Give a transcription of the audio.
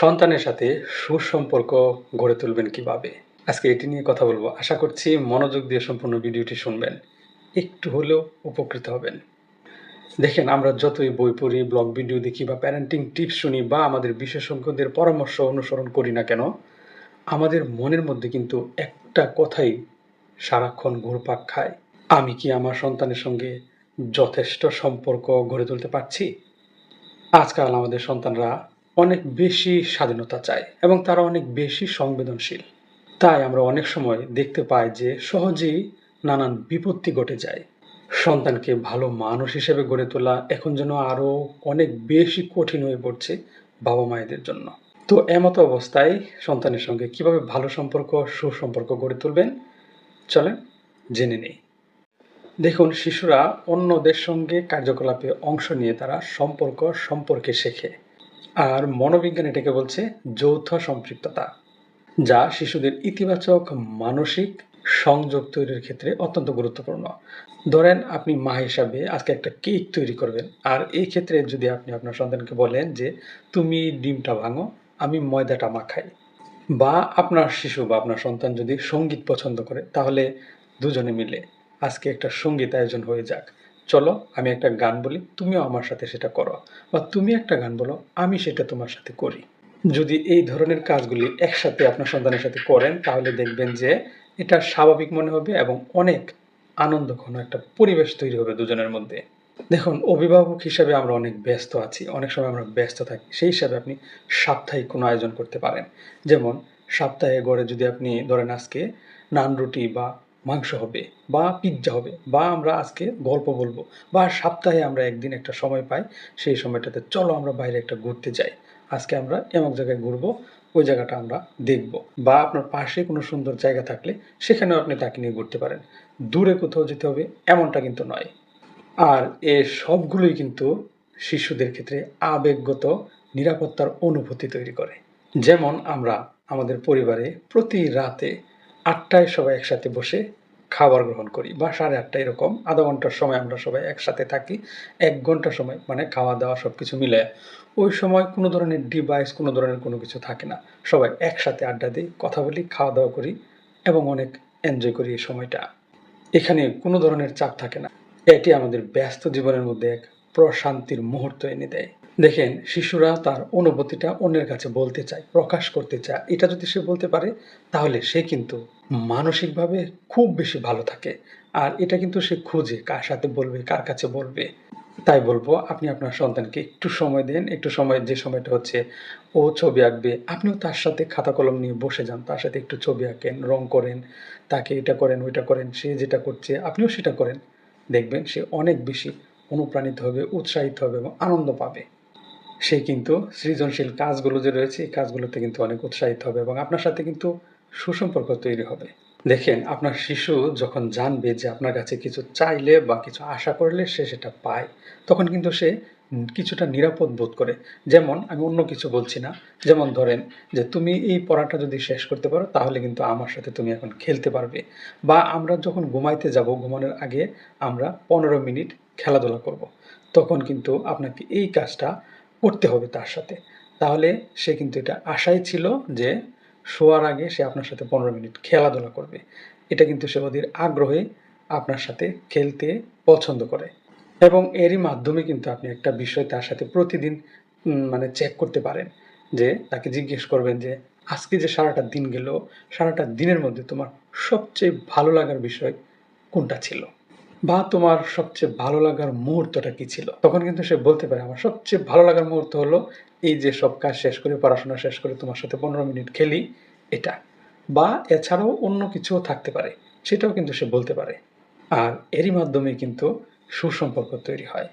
সন্তানের সাথে সুসম্পর্ক গড়ে তুলবেন কীভাবে? আজকে এটি নিয়ে কথা বলব। আশা করছি মনোযোগ দিয়ে সম্পূর্ণ ভিডিওটি শুনবেন। একটু হলেও উপকৃত হবেন। দেখেন, আমরা যতই বই পড়ি ব্লগ ভিডিও দেখি বা প্যারেন্টিং টিপস শুনি বা আমাদের বিশেষজ্ঞদের পরামর্শ অনুসরণ করি না কেন, আমাদের মনের মধ্যে কিন্তু একটা কথাই সারাক্ষণ ঘুরপাক খায়। আমি কি আমার সন্তানের সঙ্গে যথেষ্ট সম্পর্ক গড়ে তুলতে পারছি? আজকাল আমাদের সন্তানরা অনেক বেশি স্বাধীনতা চায় এবং তারা অনেক বেশি সংবেদনশীল। তাই আমরা অনেক সময় দেখতে পাই যে সহজেই নানান বিপত্তি ঘটে যায়। সন্তানকে ভালো মানুষ হিসেবে গড়ে তোলা এখন যেন আরও অনেক বেশি কঠিন হয়ে পড়ছে বাবা মায়েদের জন্য। তো এমত অবস্থায় সন্তানের সঙ্গে কীভাবে ভালো সম্পর্ক, সুসম্পর্ক গড়ে তুলবেন? চলেন জেনে নেই। দেখুন, শিশুরা অন্যদের সঙ্গে কার্যকলাপে অংশ নিয়ে তারা সম্পর্ক সম্পর্কে শেখে। আর মনোবিজ্ঞান এটাকে বলছে যৌথ সম্পৃক্ততা, যা শিশুদের ইতিবাচক, মানসিক সংযোগ তৈরির ক্ষেত্রে অত্যন্ত গুরুত্বপূর্ণ। ধরেন আপনি মা হিসাবে আজকে একটা কেক তৈরি করবেন, আর এই ক্ষেত্রে যদি আপনি আপনার সন্তানকে বলেন যে, তুমি ডিমটা ভাঙো, আমি ময়দাটা মাখাই। বা আপনার শিশু বা আপনার সন্তান যদি সংগীত পছন্দ করে, তাহলে দুজনে মিলে আজকে একটা সংগীত আয়োজন হয়ে যাক। চলো, আমি একটা গান বলি, তুমিও আমার সাথে সেটা করো। বা তুমি একটা গান বলো, আমি সেটা তোমার সাথে করি। যদি এই ধরনের কাজগুলি একসাথে আপনার সন্তানের সাথে করেন, তাহলে দেখবেন যে এটা স্বাভাবিক মনে হবে এবং অনেক আনন্দঘন একটা পরিবেশ তৈরি হবে দুজনের মধ্যে। দেখুন, অভিভাবক হিসাবে আমরা অনেক ব্যস্ত আছি, অনেক সময় আমরা ব্যস্ত থাকি। সেই হিসাবে আপনি সাপ্তাহিক কোনো আয়োজন করতে পারেন। যেমন, সপ্তাহে গড়ে যদি আপনি ধরেন আজকে নান রুটি বা মাংস হবে বা পিৎজা হবে বা আমরা আজকে গল্প বলব বা সপ্তাহে আমরা একদিন একটা সময় পাই, সেই সময়টাতে চলো আমরা বাইরে একটা ঘুরতে যাই। আজকে আমরা এমন জায়গায় ঘুরবো, ওই জায়গাটা আমরা দেখব বা আপনার পাশে কোনো সুন্দর জায়গা থাকলে সেখানেও আপনি তাকে নিয়ে ঘুরতে পারেন। দূরে কোথাও যেতে হবে এমনটা কিন্তু নয়। আর এ সবগুলোই কিন্তু শিশুদের ক্ষেত্রে আবেগগত নিরাপত্তার অনুভূতি তৈরি করে। যেমন আমরা আমাদের পরিবারে প্রতি রাতে আটটায় সবাই একসাথে বসে খাবার গ্রহণ করি বা সাড়ে আটটা এরকম। আধা ঘণ্টার সময় আমরা সবাই একসাথে থাকি। এক ঘণ্টা সময় মানে খাওয়া দাওয়া সব কিছু মিলে ওই সময় কোনো ধরনের ডিভাইস কোনো ধরনের কোনো কিছু থাকে না। সবাই একসাথে আড্ডা দিই, কথা বলি, খাওয়া দাওয়া করি এবং অনেক এনজয় করি এই সময়টা। এখানে কোনো ধরনের চাপ থাকে না। এটি আমাদের ব্যস্ত জীবনের মধ্যে এক প্রশান্তির মুহূর্ত এনে দেয়। দেখেন, শিশুরা তার অনুভূতিটা অন্যের কাছে বলতে চায়, প্রকাশ করতে চায়। এটা যদি সে বলতে পারে, তাহলে সে কিন্তু মানসিকভাবে খুব বেশি ভালো থাকে। আর এটা কিন্তু সে খুঁজে, কার সাথে বলবে, কার কাছে বলবে। তাই বলব, আপনি আপনার সন্তানকে একটু সময় দেন, একটু সময়, যে সময়টা হচ্ছে ও ছবি আঁকবে, আপনিও তার সাথে খাতা কলম নিয়ে বসে যান, তার সাথে একটু ছবি আঁকেন, রং করেন, তাকে এটা করেন, ওইটা করেন, সে যেটা করছে, আপনিও সেটা করেন। দেখবেন সে অনেক বেশি অনুপ্রাণিত হবে, উৎসাহিত হবে এবং আনন্দ পাবে। সে কিন্তু সৃজনশীল কাজগুলো যে রয়েছে, এই কাজগুলোতে কিন্তু অনেক উৎসাহিত হবে এবং আপনার সাথে কিন্তু সুসম্পর্ক তৈরি হবে। দেখেন, আপনার শিশু যখন জানবে যে আপনার কাছে কিছু চাইলে বা কিছু আশা করলে সে সেটা পায়, তখন কিন্তু সে কিছুটা নিরাপদ বোধ করে। যেমন, আমি অন্য কিছু বলছি না। যেমন ধরেন যে, তুমি এই পড়াটা যদি শেষ করতে পারো, তাহলে কিন্তু আমার সাথে তুমি এখন খেলতে পারবে। বা, আমরা যখন ঘুমাইতে যাব, ঘুমানোর আগে আমরা পনেরো মিনিট খেলাধুলা করব। তখন কিন্তু আপনাকে এই কাজটা করতে হবে তার সাথে। তাহলে সে কিন্তু এটা আশাই ছিল যে শোয়ার আগে সে আপনার সাথে পনেরো মিনিট খেলাধুলা করবে। এটা কিন্তু সে ওদের আগ্রহে আপনার সাথে খেলতে পছন্দ করে। এবং এরই মাধ্যমে কিন্তু আপনি একটা বিষয় তার সাথে প্রতিদিন মানে চেক করতে পারেন যে তাকে জিজ্ঞেস করবেন যে, আজকে যে সারাটা দিন গেল, সারাটা দিনের মধ্যে তোমার সবচেয়ে ভালো লাগার বিষয় কোনটা ছিল? বা তোমার সবচেয়ে ভালো লাগার মুহূর্তটা কি ছিল? তখন কিন্তু সে বলতে পারে, আমার সবচেয়ে ভালো লাগার মুহূর্ত হলো এই যে সব কাজ শেষ করে, পড়াশোনা শেষ করে তোমার সাথে পনেরো মিনিট খেলি, এটা। বা এছাড়াও অন্য কিছুও থাকতে পারে, সেটাও কিন্তু সে বলতে পারে। আর এরই মাধ্যমে কিন্তু সুসম্পর্ক তৈরি হয়।